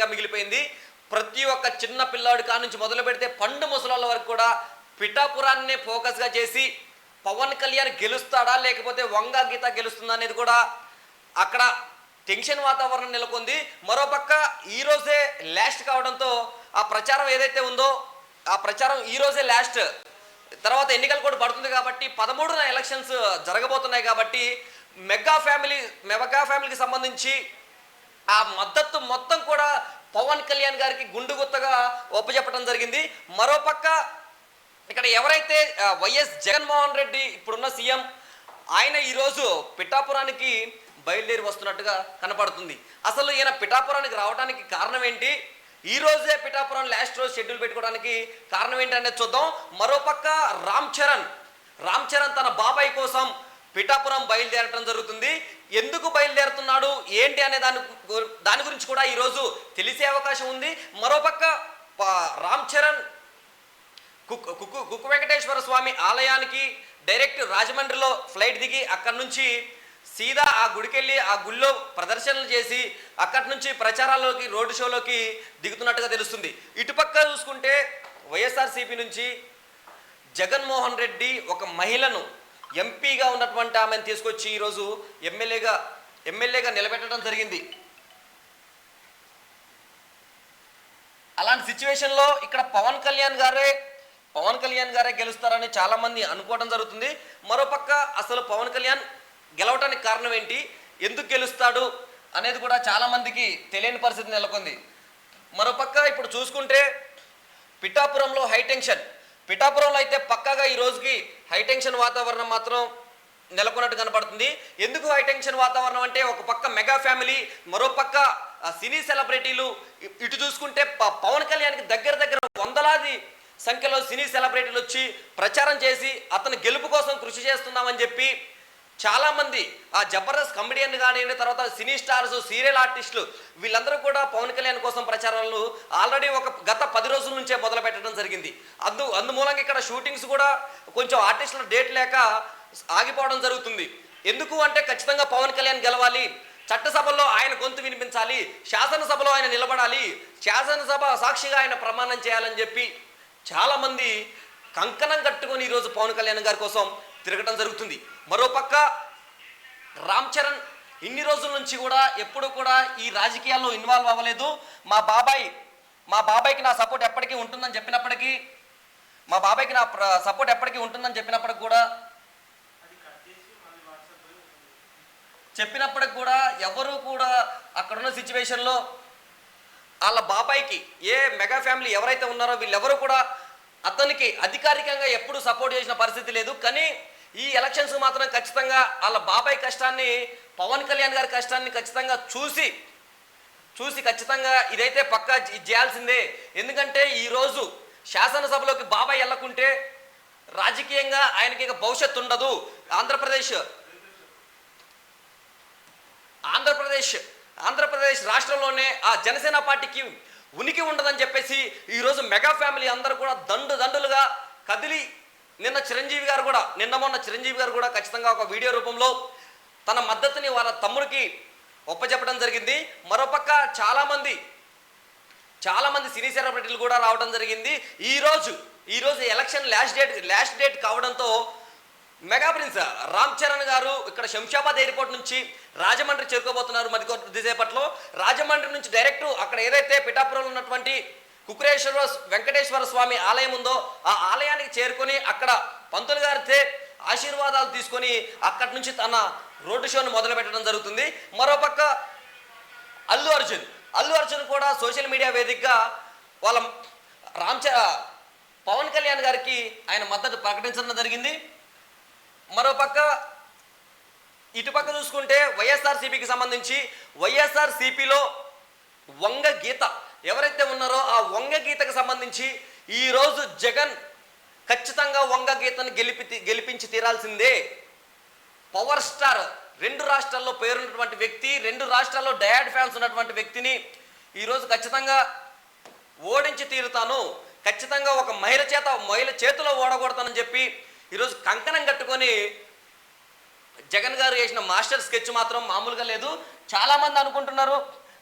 ఒకటిగా మిగిలిపోయింది. ప్రతి ఒక్క చిన్న పిల్లాడి కాడ నుంచి మొదలు పెడితే పండు ముసలాళ్ళ వరకు కూడా పిఠాపురాన్నే ఫోకస్గా చేసి పవన్ కళ్యాణ్ గెలుస్తాడా లేకపోతే వంగ గీత గెలుస్తుందా అనేది కూడా అక్కడ టెన్షన్ వాతావరణం నెలకొంది. మరోపక్క ఈ రోజే లాస్ట్ కావడంతో ఆ ప్రచారం ఏదైతే ఉందో ఆ ప్రచారం ఈ రోజే లాస్ట్ తర్వాత ఎన్నికలు కూడా పడుతుంది కాబట్టి పదమూడున ఎలక్షన్స్ జరగబోతున్నాయి కాబట్టి మెగా ఫ్యామిలీ మెగా ఫ్యామిలీకి సంబంధించి ఆ మద్దతు మొత్తం కూడా పవన్ కళ్యాణ్ గారికి గుండు గుత్తగా ఒప్పజెప్పడం జరిగింది. మరోపక్క ఇక్కడ ఎవరైతే వైఎస్ జగన్మోహన్ రెడ్డి ఇప్పుడున్న సీఎం ఆయన ఈరోజు పిఠాపురానికి బయలుదేరి వస్తున్నట్టుగా కనపడుతుంది. అసలు ఈయన పిఠాపురానికి రావడానికి కారణం ఏంటి? ఈ రోజే పిఠాపురం లాస్ట్ రోజు షెడ్యూల్ పెట్టుకోవడానికి కారణం ఏంటి అనేది చూద్దాం. మరోపక్క రామ్ చరణ్. రామ్ చరణ్ తన బాబాయ్ కోసం పిఠాపురం బయలుదేరటం జరుగుతుంది. ఎందుకు బయలుదేరుతున్నాడు? ఏంటి అనే దాని గు- దాని గురించి కూడా ఈరోజు తెలిసే అవకాశం ఉంది. మరోపక్క రామ్ చరణ్ కుక్కు కుక్కు కుక్కు వెంకటేశ్వర స్వామి ఆలయానికి డైరెక్ట్ రాజమండ్రిలో ఫ్లైట్ దిగి అక్కడి నుంచి సీదా ఆ గుడికెళ్ళి ఆ గుళ్ళో ప్రదర్శనలు చేసి అక్కడి నుంచి ప్రచారాల్లోకి రోడ్డు షోలోకి దిగుతున్నట్టుగా తెలుస్తుంది. ఇటుపక్క చూసుకుంటే వైఎస్ఆర్సీపీ నుంచి జగన్మోహన్ రెడ్డి ఒక మహిళను ఎంపీగా ఉన్నటువంటి ఆమెను తీసుకొచ్చి ఈరోజు ఎమ్మెల్యేగా ఎమ్మెల్యేగా నిలబెట్టడం జరిగింది. అలాంటి సిచ్యువేషన్లో ఇక్కడ పవన్ కళ్యాణ్ గారే పవన్ కళ్యాణ్ గారే గెలుస్తారని చాలామంది అనుకోవడం జరుగుతుంది. మరోపక్క అసలు పవన్ కళ్యాణ్ గెలవటానికి కారణం ఏంటి? ఎందుకు గెలుస్తాడు అనేది కూడా చాలామందికి తెలియని పరిస్థితి నెలకొంది. మరోపక్క ఇప్పుడు చూసుకుంటే పిఠాపురంలో హైటెన్షన్ పిఠాపురంలో అయితే పక్కాగా ఈ రోజుకి హైటెన్షన్ వాతావరణం మాత్రం నెలకొన్నట్టు కనపడుతుంది. ఎందుకు హైటెన్షన్ వాతావరణం అంటే ఒక పక్క మెగా ఫ్యామిలీ మరో పక్క ఆ, సినీ సెలబ్రిటీలు ఇటు చూసుకుంటే ప- పవన్ కళ్యాణ్కి దగ్గర దగ్గర వందలాది సంఖ్యలో సినీ సెలబ్రిటీలు వచ్చి ప్రచారం చేసి అతని గెలుపు కోసం కృషి చేస్తున్నామని చెప్పి చాలామంది ఆ జబర్దస్త్ కమెడియన్ కానివ్వండి తర్వాత సినీ స్టార్స్ సీరియల్ ఆర్టిస్టులు వీళ్ళందరూ కూడా పవన్ కళ్యాణ్ కోసం ప్రచారాలను ఆల్రెడీ ఒక గత పది రోజుల నుంచే మొదలు పెట్టడం జరిగింది. అందు అందుమూలంగా ఇక్కడ షూటింగ్స్ కూడా కొంచెం ఆర్టిస్టుల డేట్ లేక ఆగిపోవడం జరుగుతుంది. ఎందుకు అంటే ఖచ్చితంగా పవన్ కళ్యాణ్ గెలవాలి చట్టసభలో ఆయన గొంతు వినిపించాలి శాసనసభలో ఆయన నిలబడాలి శాసనసభ సాక్షిగా ఆయన ప్రమాణం చేయాలని చెప్పి చాలామంది కంకణం కట్టుకొని ఈరోజు పవన్ కళ్యాణ్ గారి కోసం తిరగడం జరుగుతుంది. మరోపక్క రామ్ చరణ్ ఇన్ని రోజుల నుంచి కూడా ఎప్పుడు కూడా ఈ రాజకీయాల్లో ఇన్వాల్వ్ అవ్వలేదు. మా బాబాయ్ మా బాబాయ్కి నా సపోర్ట్ ఎప్పటికీ ఉంటుందని చెప్పినప్పటికీ మా బాబాయ్కి నా సపోర్ట్ ఎప్పటికీ ఉంటుందని చెప్పినప్పటికి కూడా చెప్పినప్పటికి కూడా ఎవరు కూడా అక్కడున్న సిచ్యువేషన్లో వాళ్ళ బాబాయ్కి ఏ మెగా ఫ్యామిలీ ఎవరైతే ఉన్నారో వీళ్ళెవరూ కూడా అతనికి అధికారికంగా ఎప్పుడు సపోర్ట్ చేసిన పరిస్థితి లేదు. కానీ ఈ ఎలక్షన్స్ మాత్రం ఖచ్చితంగా వాళ్ళ బాబాయ్ కష్టాన్ని పవన్ కళ్యాణ్ గారి కష్టాన్ని ఖచ్చితంగా చూసి చూసి ఖచ్చితంగా ఇదైతే పక్కా ఇది చేయాల్సిందే. ఎందుకంటే ఈరోజు శాసనసభలోకి బాబాయ్ వెళ్ళకుంటే రాజకీయంగా ఆయనకి ఇక భవిష్యత్తు ఉండదు. ఆంధ్రప్రదేశ్. ఆంధ్రప్రదేశ్. ఆంధ్రప్రదేశ్ రాష్ట్రంలోనే ఆ జనసేన పార్టీకి ఉనికి ఉండదని చెప్పేసి ఈరోజు మెగా ఫ్యామిలీ అందరూ కూడా దండు దండులుగా కదిలి నిన్న చిరంజీవి గారు కూడా నిన్న మొన్న చిరంజీవి గారు కూడా ఖచ్చితంగా ఒక వీడియో రూపంలో తన మద్దతుని వాళ్ళ తమ్ముడికి ఒప్పచెప్పడం జరిగింది. మరోపక్క చాలామంది చాలామంది సినీ సెలబ్రిటీలు కూడా రావడం జరిగింది. ఈరోజు ఈరోజు election last date last date కావడంతో మెగా ప్రిన్స్ రామ్ చరణ్ గారు ఇక్కడ శంషాబాద్ ఎయిర్పోర్ట్ నుంచి రాజమండ్రి చేరుకోబోతున్నారు మరి కొద్దిసేపట్లో రాజమండ్రి నుంచి డైరెక్ట్ అక్కడ ఏదైతే పిఠాపురంలో ఉన్నటువంటి కుకురేశ్వర వెంకటేశ్వర స్వామి ఆలయం ఉందో ఆ ఆలయానికి చేరుకొని అక్కడ పంతులు గారితే ఆశీర్వాదాలు తీసుకొని అక్కడి నుంచి తన రోడ్డు షోను మొదలు పెట్టడం జరుగుతుంది. మరోపక్క అల్లు అర్జున్. అల్లు అర్జున్ కూడా సోషల్ మీడియా వేదికగా వాళ్ళ రామ్ చ పవన్ కళ్యాణ్ గారికి ఆయన మద్దతు ప్రకటించడం జరిగింది. మరోపక్క ఇటుపక్క చూసుకుంటే వైఎస్ఆర్సీపీకి సంబంధించి వైఎస్ఆర్సీపీలో వంగ గీత ఎవరైతే ఉన్నారో ఆ వంగ గీతకు సంబంధించి ఈరోజు జగన్ ఖచ్చితంగా వంగ గీతను గెలిపి గెలిపించి తీరాల్సిందే. పవర్ స్టార్ రెండు రాష్ట్రాల్లో పేరున్నటువంటి వ్యక్తి రెండు రాష్ట్రాల్లో డయాడ్ ఫ్యాన్స్ ఉన్నటువంటి వ్యక్తిని ఈరోజు ఖచ్చితంగా ఓడించి తీరుతాను. ఖచ్చితంగా ఒక మహిళ చేత మహిళ చేతిలో ఓడగొడతానని చెప్పి ఈరోజు కంకణం కట్టుకొని జగన్ గారు వేసిన మాస్టర్ స్కెచ్ మాత్రం మామూలుగా లేదు. చాలామంది అనుకుంటున్నారు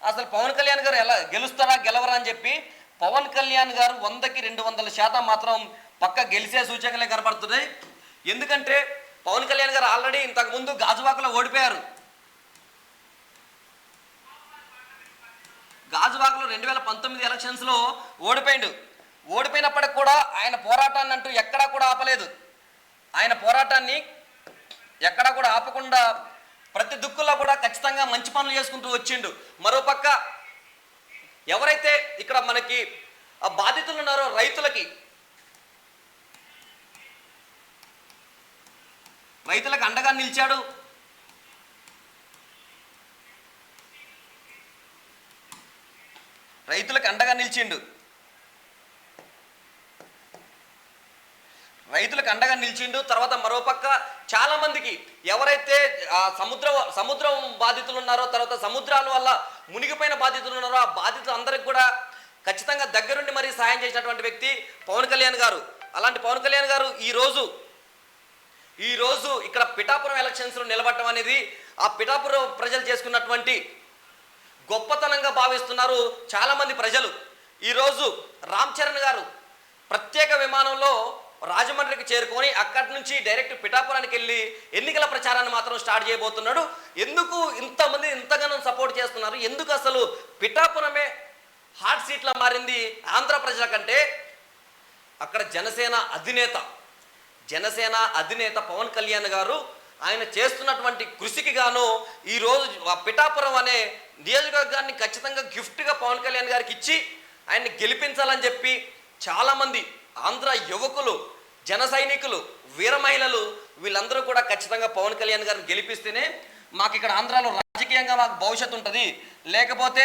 అసలు పవన్ కళ్యాణ్ గారు ఎలా గెలుస్తారా గెలవరా అని చెప్పి పవన్ కళ్యాణ్ గారు వందకి రెండు వందల శాతం మాత్రం పక్క గెలిచే సూచనలే కనబడుతున్నాయి. ఎందుకంటే పవన్ కళ్యాణ్ గారు ఆల్రెడీ ఇంతకుముందు గాజువాకలో ఓడిపోయారు. గాజువాకలో రెండు వేల పంతొమ్మిది ఎలక్షన్స్లో ఓడిపోయిండు. ఓడిపోయినప్పటికి కూడా ఆయన పోరాటాన్ని అంటూ ఎక్కడా కూడా ఆపలేదు. ఆయన పోరాటాన్ని ఎక్కడా కూడా ఆపకుండా ప్రతి దుక్కుల్లో కూడా ఖచ్చితంగా మంచి పనులు చేసుకుంటూ వచ్చిండు. మరోపక్క ఎవరైతే ఇక్కడ మనకి ఆ బాధితులు ఉన్నారో రైతులకి రైతులకు అండగా నిలిచాడు. రైతులకు అండగా నిలిచిండు. రైతులకు అండగా నిలిచిండు. తర్వాత మరోపక్క చాలా మందికి ఎవరైతే సముద్ర సముద్రం బాధితులు ఉన్నారో తర్వాత సముద్రాల వల్ల మునిగిపోయిన బాధితులు ఉన్నారో ఆ బాధితులు అందరికి కూడా ఖచ్చితంగా దగ్గరుండి మరీ సహాయం చేసినటువంటి వ్యక్తి పవన్ కళ్యాణ్ గారు. అలాంటి పవన్ కళ్యాణ్ గారు ఈ రోజు ఈ రోజు ఇక్కడ పిఠాపురం ఎలక్షన్స్లో నిలబడటం అనేది ఆ పిఠాపురం ప్రజలు చేసుకున్నటువంటి గొప్పతనంగా భావిస్తున్నారు చాలామంది ప్రజలు. ఈరోజు రామ్ చరణ్ గారు ప్రత్యేక విమానంలో రాజమండ్రికి చేరుకొని అక్కడి నుంచి డైరెక్ట్ పిఠాపురానికి వెళ్ళి ఎన్నికల ప్రచారాన్ని మాత్రం స్టార్ట్ చేయబోతున్నాడు. ఎందుకు ఇంతమంది ఇంతగానో సపోర్ట్ చేస్తున్నారు? ఎందుకు అసలు పిఠాపురమే హాట్ సీట్లా మారింది ఆంధ్ర ప్రజల కంటే అక్కడ జనసేన అధినేత జనసేన అధినేత పవన్ కళ్యాణ్ గారు ఆయన చేస్తున్నటువంటి కృషికి గాను ఈరోజు ఆ పిఠాపురం అనే నియోజకవర్గాన్ని ఖచ్చితంగా గిఫ్ట్గా పవన్ కళ్యాణ్ గారికి ఇచ్చి ఆయన్ని గెలిపించాలని చెప్పి చాలామంది ఆంధ్ర యువకులు జన సైనికులు వీర మహిళలు వీళ్ళందరూ కూడా ఖచ్చితంగా పవన్ కళ్యాణ్ గారిని గెలిపిస్తేనే మాకు ఇక్కడ ఆంధ్రాలో రాజకీయంగా మాకు భవిష్యత్తు ఉంటుంది. లేకపోతే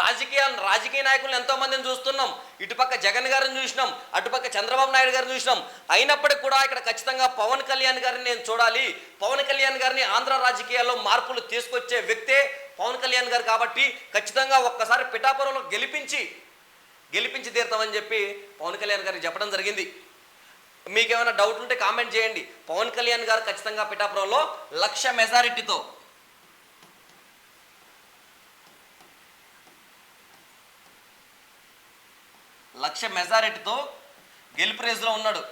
రాజకీయ రాజకీయ నాయకులను ఎంతో మందిని చూస్తున్నాం. ఇటుపక్క జగన్ గారిని చూసినాం అటుపక్క చంద్రబాబు నాయుడు గారిని చూసినాం. అయినప్పటికీ కూడా ఇక్కడ ఖచ్చితంగా పవన్ కళ్యాణ్ గారిని నేను చూడాలి. పవన్ కళ్యాణ్ గారిని ఆంధ్ర రాజకీయాల్లో మార్పులు తీసుకొచ్చే వ్యక్తే పవన్ కళ్యాణ్ గారు కాబట్టి ఖచ్చితంగా ఒక్కసారి పిఠాపురంలో గెలిపించి గెలిపించి తీరుతామని చెప్పి పవన్ కళ్యాణ్ గారికి చెప్పడం జరిగింది. మీకేమైనా డౌట్ ఉంటే కామెంట్ చేయండి. పవన్ కళ్యాణ్ గారు ఖచ్చితంగా పిఠాపురంలో లక్ష మెజారిటీతో. లక్ష మెజారిటీతో గెలుపు రేసులో ఉన్నాడు.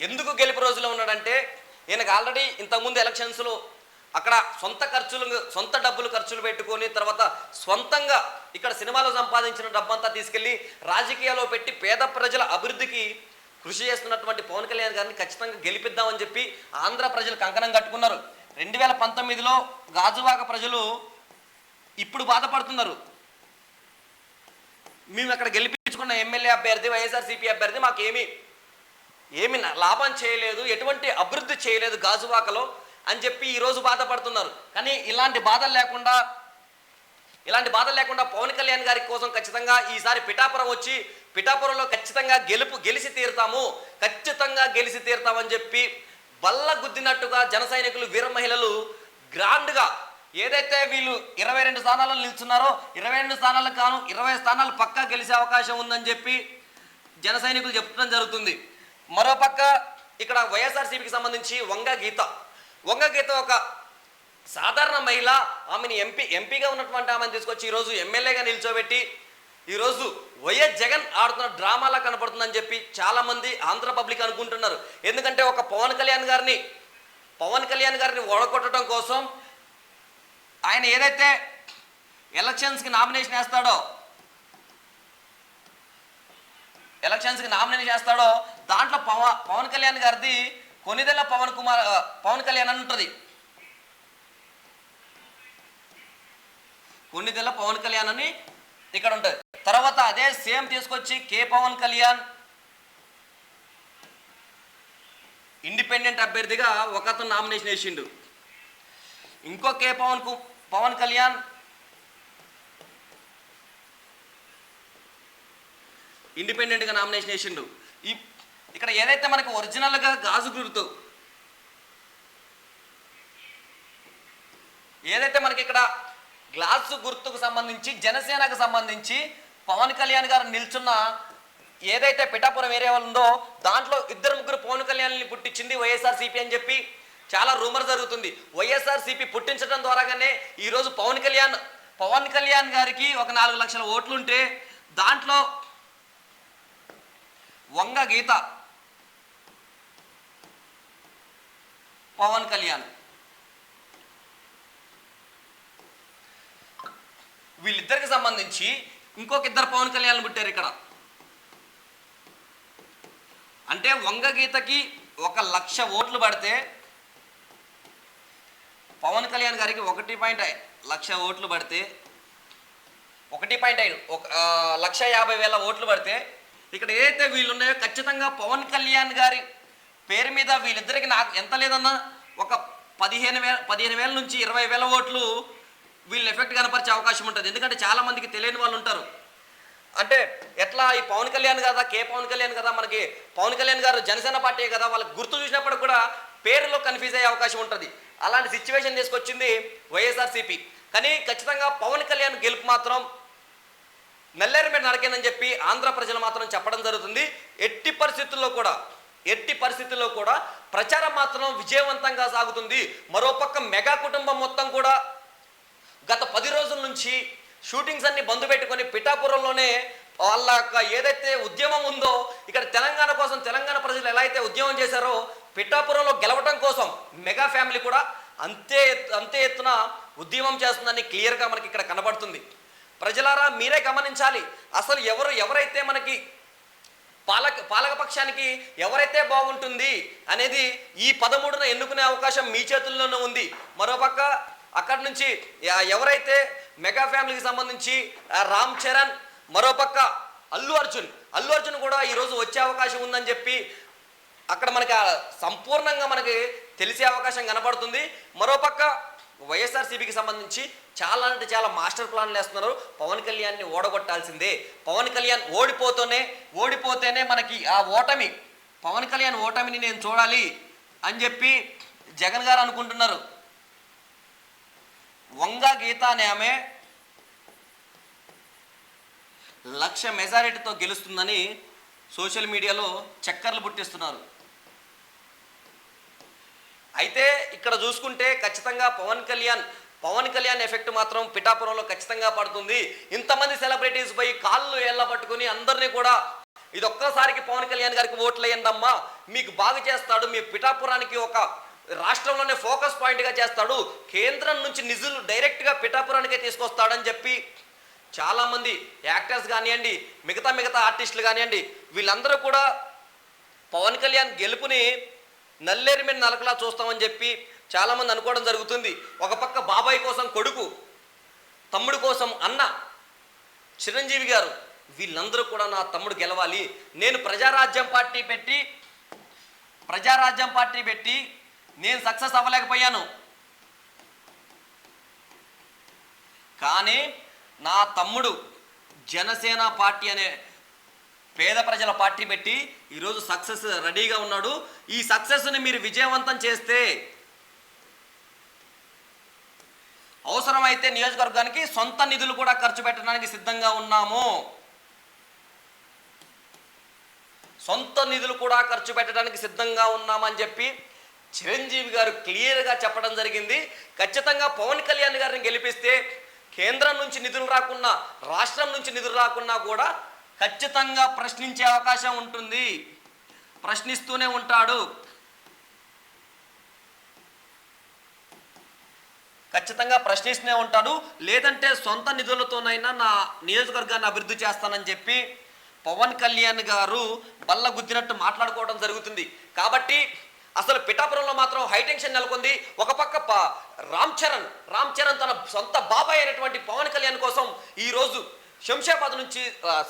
ఎందుకు గెలుపు రోజులో ఉన్నాడంటే ఈయనకు ఆల్రెడీ ఇంతకుముందు ఎలక్షన్స్లో అక్కడ సొంత ఖర్చులు సొంత డబ్బులు ఖర్చులు పెట్టుకొని తర్వాత సొంతంగా ఇక్కడ సినిమాలో సంపాదించిన డబ్బంతా తీసుకెళ్ళి రాజకీయాల్లో పెట్టి పేద ప్రజల అభివృద్ధికి కృషి చేస్తున్నటువంటి పవన్ కళ్యాణ్ గారిని ఖచ్చితంగా గెలిపిద్దామని చెప్పి ఆంధ్ర ప్రజలు కంకణం కట్టుకున్నారు. రెండు వేల పంతొమ్మిదిలో గాజువాక ప్రజలు ఇప్పుడు బాధపడుతున్నారు. మేము అక్కడ గెలిపించుకున్న ఎమ్మెల్యే అభ్యర్థి వైఎస్ఆర్సీపీ అభ్యర్థి మాకేమి ఏమి లాభం చేయలేదు ఎటువంటి అభివృద్ధి చేయలేదు గాజువాకలో. అని చెప్పి ఈరోజు బాధపడుతున్నారు. కానీ ఇలాంటి బాధలు లేకుండా ఇలాంటి బాధలు లేకుండా పవన్ కళ్యాణ్ గారి కోసం ఖచ్చితంగా ఈసారి పిఠాపురం వచ్చి పిఠాపురంలో ఖచ్చితంగా గెలుపు గెలిచి తీరుతాము ఖచ్చితంగా గెలిచి తీరుతామని చెప్పి బల్ల గుద్దినట్టుగా జన సైనికులు వీర మహిళలు గ్రాండ్గా ఏదైతే వీళ్ళు ఇరవై రెండు స్థానాల్లో నిల్చున్నారో ఇరవై రెండు స్థానాలకు కాను ఇరవై స్థానాలు పక్కా గెలిచే అవకాశం ఉందని చెప్పి జన సైనికులు చెప్పడం జరుగుతుంది. మరోపక్క ఇక్కడ వైఎస్ఆర్సీపీకి సంబంధించి వంగ గీత. వంగ గీత ఒక సాధారణ మహిళ ఆమెని ఎంపీ ఎంపీగా ఉన్నటువంటి ఆమెను తీసుకొచ్చి ఈరోజు ఎమ్మెల్యేగా నిల్చోబెట్టి ఈరోజు వైఎస్ జగన్ ఆడుతున్న డ్రామాలా కనపడుతుందని చెప్పి చాలామంది ఆంధ్ర పబ్లిక్ అనుకుంటున్నారు. ఎందుకంటే ఒక పవన్ కళ్యాణ్ గారిని పవన్ కళ్యాణ్ గారిని ఓడగొట్టడం కోసం ఆయన ఏదైతే ఎలక్షన్స్కి నామినేషన్ వేస్తాడో ఎలక్షన్స్కి నామినేషన్ చేస్తాడో దాంట్లో పవన్ పవన్ కళ్యాణ్ గారిది కొనిదెల పవన్ కుమార్ పవన్ కళ్యాణ్ అని ఉంటుంది. కొన్నిదెల పవన్ కళ్యాణ్ అని ఇక్కడ ఉంటుంది. తర్వాత అదే సేమ్ తీసుకొచ్చి కే పవన్ కళ్యాణ్ ఇండిపెండెంట్ అభ్యర్థిగా ఒక అతను నామినేషన్ వేసిండు. ఇంకో కే పవన్కు పవన్ కళ్యాణ్ ఇండిపెండెంట్గా నామినేషన్ వేసిండు. ఈ ఇక్కడ ఏదైతే మనకు ఒరిజినల్గా గాజు గుర్తు ఏదైతే మనకి ఇక్కడ గ్లాసు గుర్తుకు సంబంధించి జనసేనకు సంబంధించి పవన్ కళ్యాణ్ గారు నిల్చున్న ఏదైతే పిఠాపురం ఏరియా ఉందో దాంట్లో ఇద్దరు ముగ్గురు పవన్ కళ్యాణ్ని పుట్టించింది వైఎస్ఆర్ సిపి అని చెప్పి చాలా రూమర్ జరుగుతుంది. వైఎస్ఆర్సీపీ పుట్టించడం ద్వారాగానే ఈరోజు పవన్ కళ్యాణ్ పవన్ కళ్యాణ్ గారికి ఒక నాలుగు లక్షల ఓట్లుంటే దాంట్లో వంగ గీత పవన్ కళ్యాణ్. వీళ్ళిద్దరికి సంబంధించి ఇంకొక ఇద్దరు పవన్ కళ్యాణ్ పుట్టారు ఇక్కడ. అంటే వంగ గీతకి ఒక లక్ష ఓట్లు పడితే పవన్ కళ్యాణ్ గారికి ఒకటి పాయింట్ లక్ష ఓట్లు పడితే ఒకటి పాయింట్ ఐదు ఒక లక్ష యాభై వేల ఓట్లు పడితే ఇక్కడ ఏదైతే వీళ్ళు ఉన్నాయో ఖచ్చితంగా పవన్ కళ్యాణ్ గారి పేరు మీద వీళ్ళిద్దరికి నాకు ఎంత లేదన్నా ఒక పదిహేను వేల పదిహేను వేల నుంచి ఇరవై వేల ఓట్లు వీళ్ళు ఎఫెక్ట్ కనపరిచే అవకాశం ఉంటుంది. ఎందుకంటే చాలామందికి తెలియని వాళ్ళు ఉంటారు. అంటే ఎట్లా ఈ పవన్ కళ్యాణ్ కదా కే పవన్ కళ్యాణ్ కదా మనకి పవన్ కళ్యాణ్ గారు జనసేన పార్టీ కదా వాళ్ళకి గుర్తు చూసినప్పుడు కూడా పేరులో కన్ఫ్యూజ్ అయ్యే అవకాశం ఉంటుంది. అలాంటి సిచ్యువేషన్ తీసుకొచ్చింది వైఎస్ఆర్సీపీ. కానీ ఖచ్చితంగా పవన్ కళ్యాణ్ గెలుపు మాత్రం నల్లేరు మీద నరకేనని చెప్పి ఆంధ్ర ప్రజలు మాత్రం చెప్పడం జరుగుతుంది. ఎట్టి పరిస్థితుల్లో కూడా ఎట్టి పరిస్థితుల్లో కూడా ప్రచారం మాత్రం విజయవంతంగా సాగుతుంది. మరోపక్క మెగా కుటుంబం మొత్తం కూడా గత పది రోజుల నుంచి షూటింగ్స్ అన్ని బంద్ పెట్టుకొని పిఠాపురంలోనే వాళ్ళ యొక్క ఏదైతే ఉద్యమం ఉందో ఇక్కడ తెలంగాణ కోసం తెలంగాణ ప్రజలు ఎలా అయితే ఉద్యమం చేశారో పిఠాపురంలో గెలవటం కోసం మెగా ఫ్యామిలీ కూడా అంతే ఎత్తు- అంతే ఎత్తున ఉద్యమం చేస్తుందని క్లియర్గా మనకి ఇక్కడ కనబడుతుంది. ప్రజలారా మీరే గమనించాలి. అసలు ఎవరు ఎవరైతే మనకి పాలక పాలకపక్షానికి ఎవరైతే బాగుంటుంది అనేది ఈ పదమూడున ఎన్నుకునే అవకాశం మీ చేతుల్లోనే ఉంది. మరోపక్క అక్కడి నుంచి ఎవరైతే మెగా ఫ్యామిలీకి సంబంధించి రామ్ చరణ్ మరోపక్క అల్లు అర్జున్ అల్లు అర్జున్ కూడా ఈరోజు వచ్చే అవకాశం ఉందని చెప్పి అక్కడ మనకి సంపూర్ణంగా మనకి తెలిసే అవకాశం కనపడుతుంది మరోపక్క వైఎస్ఆర్సీబీకి సంబంధించి చాలా అంటే చాలా మాస్టర్ ప్లాన్లు వేస్తున్నారు. పవన్ కళ్యాణ్ని ఓడగొట్టాల్సిందే. పవన్ కళ్యాణ్ ఓడిపోతూనే ఓడిపోతేనే మనకి ఆ ఓటమి. పవన్ కళ్యాణ్ ఓటమిని నేను చూడాలి అని చెప్పి జగన్ గారు అనుకుంటున్నారు. వంగ గీత అనే ఆమె లక్ష మెజారిటీతో గెలుస్తుందని సోషల్ మీడియాలో చక్కర్లు పుట్టిస్తున్నారు. అయితే ఇక్కడ చూసుకుంటే ఖచ్చితంగా పవన్ కళ్యాణ్ పవన్ కళ్యాణ్ ఎఫెక్ట్ మాత్రం పిఠాపురంలో ఖచ్చితంగా పడుతుంది. ఇంతమంది సెలబ్రిటీస్ పోయి కాళ్ళు ఏళ్ళ పట్టుకుని అందరినీ కూడా ఇది ఒక్కసారికి పవన్ కళ్యాణ్ గారికి ఓట్లు మీకు బాగు చేస్తాడు మీ పిఠాపురానికి ఒక రాష్ట్రంలోనే ఫోకస్ పాయింట్గా చేస్తాడు. కేంద్రం నుంచి నిధులు డైరెక్ట్గా పిఠాపురానికే తీసుకొస్తాడని చెప్పి చాలామంది యాక్టర్స్ కానివ్వండి మిగతా మిగతా ఆర్టిస్టులు కానివ్వండి వీళ్ళందరూ కూడా పవన్ కళ్యాణ్ గెలుపుని నల్లేరు మీద నలకలా చూస్తామని చెప్పి చాలామంది అనుకోవడం జరుగుతుంది. ఒక పక్క బాబాయ్ కోసం కొడుకు తమ్ముడు కోసం అన్న చిరంజీవి గారు వీళ్ళందరూ కూడా నా తమ్ముడు గెలవాలి. నేను ప్రజారాజ్యం పార్టీ పెట్టి ప్రజారాజ్యం పార్టీ పెట్టి నేను సక్సెస్ అవ్వలేకపోయాను. కానీ నా తమ్ముడు జనసేన పార్టీ అనే పేద ప్రజల పార్టీ పెట్టి ఈరోజు సక్సెస్ రెడీగా ఉన్నాడు. ఈ సక్సెస్ని మీరు విజయవంతం చేస్తే అవసరమైతే నియోజకవర్గానికి సొంత నిధులు కూడా ఖర్చు పెట్టడానికి సిద్ధంగా ఉన్నాము. సొంత నిధులు కూడా ఖర్చు పెట్టడానికి సిద్ధంగా ఉన్నామని చెప్పి చిరంజీవి గారు క్లియర్గా చెప్పడం జరిగింది. ఖచ్చితంగా పవన్ కళ్యాణ్ గారిని గెలిపిస్తే కేంద్రం నుంచి నిధులు రాకున్నా రాష్ట్రం నుంచి నిధులు రాకున్నా కూడా ఖచ్చితంగా ప్రశ్నించే అవకాశం ఉంటుంది. ప్రశ్నిస్తూనే ఉంటాడు. ఖచ్చితంగా ప్రశ్నిస్తూనే ఉంటాడు. లేదంటే సొంత నిధులతోనైనా నా నియోజకవర్గాన్ని అభివృద్ధి చేస్తానని చెప్పి పవన్ కళ్యాణ్ గారు బల్ల గుద్దినట్టు మాట్లాడుకోవడం జరుగుతుంది. కాబట్టి అసలు పిఠాపురంలో మాత్రం హైటెన్షన్ నెలకొంది. ఒక పక్క రామ్ చరణ్ రామ్ చరణ్ తన సొంత బాబాయ్ అయినటువంటి పవన్ కళ్యాణ్ కోసం ఈరోజు శంషాబాద్ నుంచి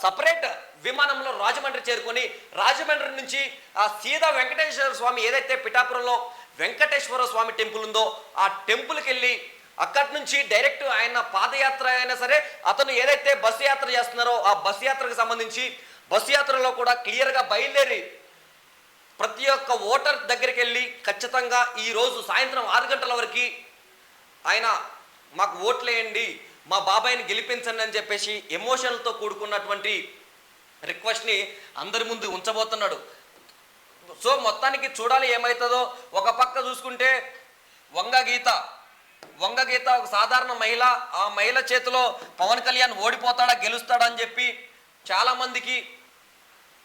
సపరేట్ విమానంలో రాజమండ్రి చేరుకొని రాజమండ్రి నుంచి ఆ సీదా వెంకటేశ్వర స్వామి ఏదైతే పిఠాపురంలో వెంకటేశ్వర స్వామి టెంపుల్ ఉందో ఆ టెంపుల్కి వెళ్ళి అక్కడి నుంచి డైరెక్ట్ ఆయన పాదయాత్ర అయినా సరే అతను ఏదైతే బస్సు యాత్ర చేస్తున్నారో ఆ బస్సు యాత్రకు సంబంధించి బస్సు యాత్రలో కూడా క్లియర్గా బయలుదేరి ప్రతి ఒక్క ఓటర్ దగ్గరికి వెళ్ళి ఖచ్చితంగా ఈరోజు సాయంత్రం ఆరు గంటల వరకు ఆయన మాకు ఓట్లేయండి మా బాబాయ్ని గెలిపించండి అని చెప్పేసి ఎమోషన్లతో కూడుకున్నటువంటి రిక్వెస్ట్ని అందరి ముందు ఉంచబోతున్నాడు. సో మొత్తానికి చూడాలి ఏమవుతుందో ఒక పక్క చూసుకుంటే వంగ గీత. వంగ గీత ఒక సాధారణ మహిళ ఆ మహిళ చేతిలో పవన్ కళ్యాణ్ ఓడిపోతాడా గెలుస్తాడా అని చెప్పి చాలామందికి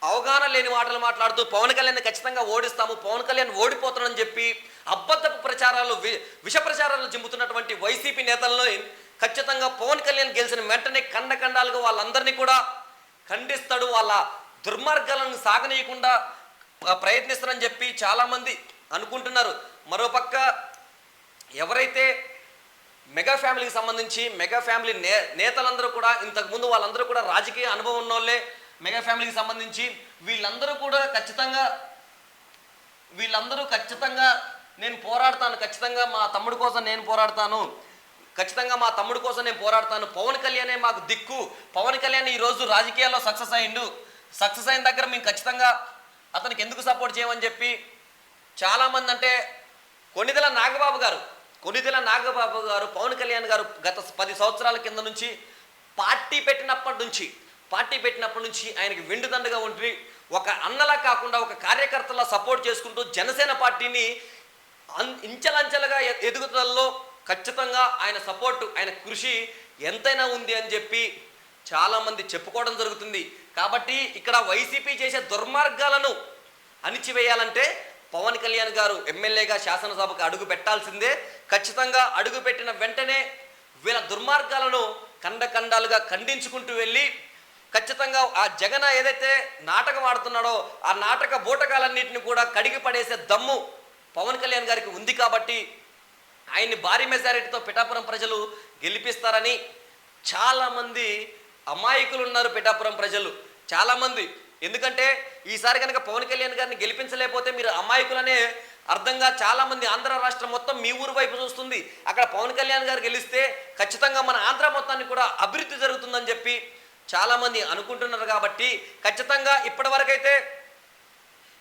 అవగాహన లేని మాటలు మాట్లాడుతూ పవన్ కళ్యాణ్ ఖచ్చితంగా ఓడిస్తాము పవన్ కళ్యాణ్ ఓడిపోతాడని చెప్పి అబద్ధపు ప్రచారాలు వి- విష ప్రచారాలు జింపుతున్నటువంటి వైసీపీ నేతలను ఖచ్చితంగా పవన్ కళ్యాణ్ గెలిచిన వెంటనే కండకండాలుగా వాళ్ళందరినీ కూడా ఖండిస్తాడు. వాళ్ళ దుర్మార్గాలను సాగనీయకుండా ప్రయత్నిస్తారని చెప్పి చాలామంది అనుకుంటున్నారు. మరోపక్క ఎవరైతే మెగా ఫ్యామిలీకి సంబంధించి మెగా ఫ్యామిలీ నే నేతలందరూ కూడా ఇంతకుముందు వాళ్ళందరూ కూడా రాజకీయ అనుభవం ఉన్నోళ్ళే మెగా ఫ్యామిలీకి సంబంధించి వీళ్ళందరూ కూడా ఖచ్చితంగా వీళ్ళందరూ ఖచ్చితంగా నేను పోరాడతాను ఖచ్చితంగా మా తమ్ముడు కోసం నేను పోరాడతాను ఖచ్చితంగా మా తమ్ముడు కోసం నేను పోరాడతాను. పవన్ కళ్యాణే మాకు దిక్కు. పవన్ కళ్యాణ్ ఈరోజు రాజకీయాల్లో సక్సెస్ అయిండు. సక్సెస్ అయిన దగ్గర మేము ఖచ్చితంగా అతనికి ఎందుకు సపోర్ట్ చేయమని చెప్పి చాలామంది అంటే కొన్నిదల నాగబాబు గారు కొనిదెల నాగబాబు గారు పవన్ కళ్యాణ్ గారు గత పది సంవత్సరాల కింద నుంచి పార్టీ పెట్టినప్పటి నుంచి పార్టీ పెట్టినప్పటి నుంచి ఆయనకి వెండుదండగా ఉండి ఒక అన్నలా కాకుండా ఒక కార్యకర్తలా సపోర్ట్ చేసుకుంటూ జనసేన పార్టీని అన్- ఇంచెలంచెలుగా ఎదుగుదలలో ఖచ్చితంగా ఆయన సపోర్టు ఆయన కృషి ఎంతైనా ఉంది అని చెప్పి చాలామంది చెప్పుకోవడం జరుగుతుంది. కాబట్టి ఇక్కడ వైసీపీ చేసే దుర్మార్గాలను అణిచివేయాలంటే పవన్ కళ్యాణ్ గారు ఎమ్మెల్యేగా శాసనసభకు అడుగు పెట్టాల్సిందే. ఖచ్చితంగా అడుగు పెట్టిన వెంటనే వీళ్ళ దుర్మార్గాలను కండకండాలుగా ఖండించుకుంటూ వెళ్ళి ఖచ్చితంగా ఆ జగన్ ఏదైతే నాటకం ఆడుతున్నాడో ఆ నాటక బూటకాలన్నింటిని కూడా కడిగి పడేసే దమ్ము పవన్ కళ్యాణ్ గారికి ఉంది కాబట్టి ఆయన్ని భారీ మెజారిటీతో పిఠాపురం ప్రజలు గెలిపిస్తారని చాలామంది అమాయకులు ఉన్నారు పిఠాపురం ప్రజలు. చాలామంది ఎందుకంటే ఈసారి కనుక పవన్ కళ్యాణ్ గారిని గెలిపించలేకపోతే మీరు అమాయకులనే అర్థంగా చాలామంది ఆంధ్ర రాష్ట్రం మొత్తం మీ ఊరు వైపు చూస్తుంది. అక్కడ పవన్ కళ్యాణ్ గారు గెలిస్తే ఖచ్చితంగా మన ఆంధ్ర మొత్తాన్ని కూడా అభివృద్ధి జరుగుతుందని చెప్పి చాలామంది అనుకుంటున్నారు కాబట్టి ఖచ్చితంగా ఇప్పటివరకైతే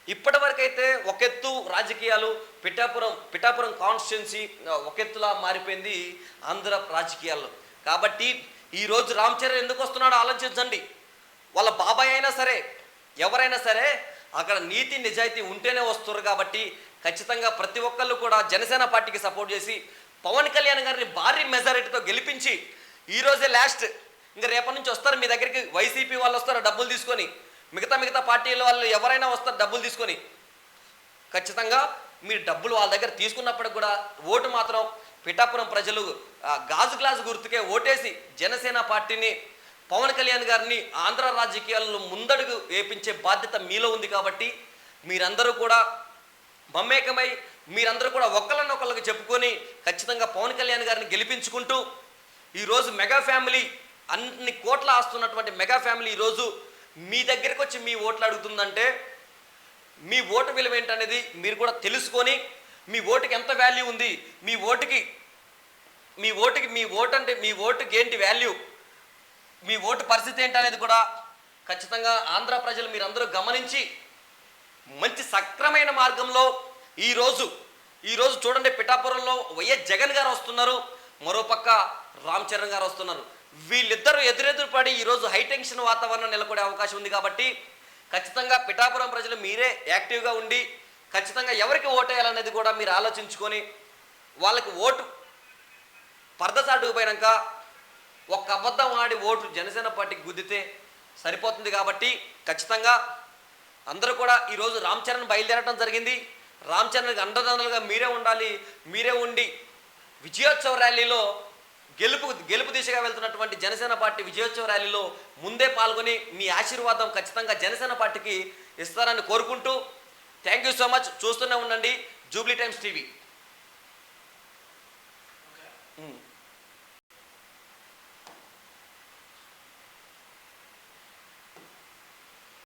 ఇప్పటివరకైతే ఒక ఎత్తు రాజకీయాలు పిఠాపురం పిఠాపురం కాన్స్టిట్యున్సీ ఒక ఎత్తులా మారిపోయింది ఆంధ్ర రాజకీయాల్లో. కాబట్టి ఈరోజు రామ్ చరణ్ ఎందుకు వస్తున్నాడో ఆలోచించండి. వాళ్ళ బాబాయ్ అయినా సరే ఎవరైనా సరే అక్కడ నీతి నిజాయితీ ఉంటేనే వస్తారు కాబట్టి ఖచ్చితంగా ప్రతి ఒక్కళ్ళు కూడా జనసేన పార్టీకి సపోర్ట్ చేసి పవన్ కళ్యాణ్ గారిని భారీ మెజారిటీతో గెలిపించి ఈరోజే లాస్ట్. ఇంకా రేపటి నుంచి వస్తారు మీ దగ్గరికి. వైసీపీ వాళ్ళు వస్తారు డబ్బులు తీసుకొని. మిగతా మిగతా పార్టీల వాళ్ళు ఎవరైనా వస్తారు డబ్బులు తీసుకొని. ఖచ్చితంగా మీరు డబ్బులు వాళ్ళ దగ్గర తీసుకున్నప్పటికి కూడా ఓటు మాత్రం పిఠాపురం ప్రజలు గాజు గ్లాసు గుర్తుకే ఓటేసి జనసేన పార్టీని పవన్ కళ్యాణ్ గారిని ఆంధ్ర రాజకీయాల్లో ముందడుగు వేపించే బాధ్యత మీలో ఉంది కాబట్టి మీరందరూ కూడా మమ్మేకమై మీరందరూ కూడా ఒకళ్ళనొకళ్ళకి చెప్పుకొని ఖచ్చితంగా పవన్ కళ్యాణ్ గారిని గెలిపించుకుంటూ ఈరోజు మెగా ఫ్యామిలీ అన్ని కోట్ల ఆస్తున్నటువంటి మెగా ఫ్యామిలీ ఈరోజు మీ దగ్గరికి వచ్చి మీ ఓట్లు అడుగుతుందంటే మీ ఓటు విలువ ఏంటనేది మీరు కూడా తెలుసుకొని మీ ఓటుకి ఎంత వాల్యూ ఉంది? మీ ఓటుకి మీ ఓటుకి మీ ఓటు అంటే మీ ఓటుకి ఏంటి వాల్యూ మీ ఓటు పరిస్థితి ఏంటనేది కూడా ఖచ్చితంగా ఆంధ్ర ప్రజలు మీరందరూ గమనించి మంచి సక్రమైన మార్గంలో ఈరోజు ఈరోజు చూడండి పిఠాపురంలో వైఎస్ జగన్ గారు వస్తున్నారు మరోపక్క రామ్ చరణ్ గారు వస్తున్నారు. వీళ్ళిద్దరూ ఎదురెదురు పడి ఈరోజు హైటెన్షన్ వాతావరణం నెలకొనే అవకాశం ఉంది కాబట్టి ఖచ్చితంగా పిఠాపురం ప్రజలు మీరే యాక్టివ్గా ఉండి ఖచ్చితంగా ఎవరికి ఓటేయాలనేది కూడా మీరు ఆలోచించుకొని వాళ్ళకి ఓటు పరదసాటుకు పోయినాక ఒక్క అబద్ధం ఆడి ఓటు జనసేన పార్టీకి గుద్దితే సరిపోతుంది కాబట్టి ఖచ్చితంగా అందరూ కూడా ఈరోజు రామ్ చరణ్ బయలుదేరడం జరిగింది. రామ్ చరణ్కి అండదండలుగా మీరే ఉండాలి మీరే ఉండి విజయోత్సవ ర్యాలీలో గెలుపు గెలుపు దిశగా వెళ్తున్నటువంటి జనసేన పార్టీ విజయోత్సవ ర్యాలీలో ముందే పాల్గొని మీ ఆశీర్వాదం ఖచ్చితంగా జనసేన పార్టీకి ఇస్తారని కోరుకుంటూ థ్యాంక్ యూ సో మచ్. చూస్తూనే ఉండండి జూబ్లీ టైమ్స్ టీవీ.